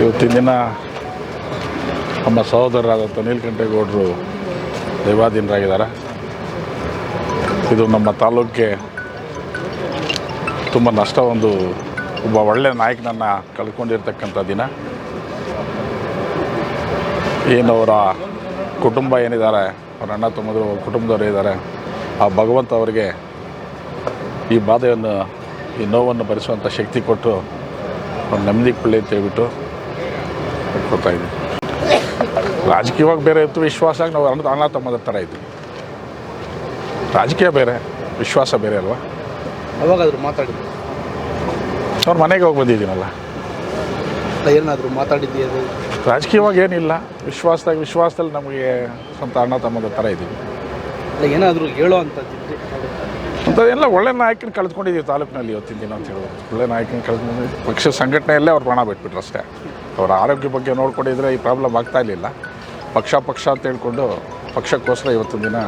ಇವತ್ತಿನ ದಿನ ನಮ್ಮ ಸಹೋದರರಾದಂಥ ನೀಲಕಂಠೇಗೌಡರು ದೈವಾಧೀನರಾಗಿದ್ದಾರೆ. ಇದು ನಮ್ಮ ತಾಲೂಕಿಗೆ ತುಂಬ ನಷ್ಟ ಒಂದು ಒಬ್ಬ ಒಳ್ಳೆಯ ನಾಯಕನನ್ನು ಕಳ್ಕೊಂಡಿರ್ತಕ್ಕಂಥ ದಿನ. ಏನು ಅವರ ಕುಟುಂಬ ಏನಿದ್ದಾರೆ, ಅವರ ಅಣ್ಣ ತಮ್ಮದರು ಕುಟುಂಬದವರು ಇದ್ದಾರೆ ಆ ಭಗವಂತ ಅವರಿಗೆ ಈ ಬಾಧೆಯನ್ನು, ಈ ನೋವನ್ನು ಭರಿಸುವಂಥ ಶಕ್ತಿ ಕೊಟ್ಟು ಅವ್ರು ನೆಮ್ಮದಿ ಕೊಳ್ಳಿ ಅಂತ ಹೇಳ್ಬಿಟ್ಟು ಕೊಡ್ತಾ ಇದ್ದೀವಿ ರಾಜಕೀಯವಾಗಿ ಬೇರೆ ಇತ್ತು ವಿಶ್ವಾಸ ನಾವು ಅಣ್ಣ ಅಣ್ಣ ತಮ್ಮದ ಥರ ಇದ್ವಿ. ರಾಜಕೀಯ ಬೇರೆ ವಿಶ್ವಾಸ ಬೇರೆ ಅಲ್ವಾ? ಅವಾಗಾದರೂ ಮಾತಾಡಿದ್ದು ಅವ್ರ ಮನೆಗೆ ಹೋಗಿ ಬಂದಿದ್ದೀನಲ್ಲ. ಏನಾದರೂ ಮಾತಾಡಿದ್ದೀಯ ರಾಜಕೀಯವಾಗಿ ಏನಿಲ್ಲ ವಿಶ್ವಾಸದಾಗ ವಿಶ್ವಾಸದಲ್ಲಿ ನಮಗೆ ಸ್ವಂತ ಅಣ್ಣ ತಮ್ಮದ ಥರ ಇದ್ದೀವಿ. ಏನಾದರೂ ಹೇಳೋ ಅಂತ ಎಲ್ಲ ಒಳ್ಳೆ ನಾಯಕನ ಕಳೆದುಕೊಂಡಿದ್ದೀವಿ ತಾಲೂಕಿನಲ್ಲಿ ಇವತ್ತಿನ ದಿನ ಅಂತ ಹೇಳೋದು ಒಳ್ಳೆ ನಾಯಕನ ಕಳೆದುಕೊಂಡು ಪಕ್ಷ ಸಂಘಟನೆಯಲ್ಲೇ ಅವ್ರು ಪ್ರಾಣ ಬಿಟ್ಬಿಟ್ರು ಅಷ್ಟೇ. ಅವರ ಆರೋಗ್ಯ ಬಗ್ಗೆ ನೋಡ್ಕೊಂಡಿದ್ರೆ ಈ ಪ್ರಾಬ್ಲಮ್ ಆಗ್ತಾ ಇರಲಿಲ್ಲ. ಪಕ್ಷ ಪಕ್ಷ ಅಂತ ಹೇಳ್ಕೊಂಡು ಪಕ್ಷಕ್ಕೋಸ್ಕರ ಇವತ್ತಿನ ದಿನ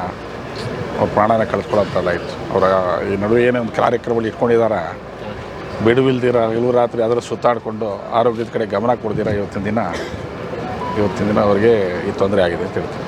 ಅವ್ರ ಪ್ರಾಣನ ಕಳೆದುಕೊಳ್ಳೋಂಥಲ್ಲ ಇತ್ತು ಅವರ ಈ ನಡುವೆ ಏನೇ ಒಂದು ಕಾರ್ಯಕ್ರಮಗಳು ಇಟ್ಕೊಂಡಿದ್ದಾರೆ ಬಿಡುವಿಲ್ದಿರ ಇಲ್ಲ ರಾತ್ರಿ ಅದರ ಸುತ್ತಾಡಿಕೊಂಡು ಆರೋಗ್ಯದ ಕಡೆ ಗಮನ ಕೊಡ್ದಿರ ಇವತ್ತಿನ ದಿನ ಇವತ್ತಿನ ದಿನ ಅವರಿಗೆ ಈ ತೊಂದರೆ ಆಗಿದೆ ಅಂತ ಹೇಳ್ತೀನಿ.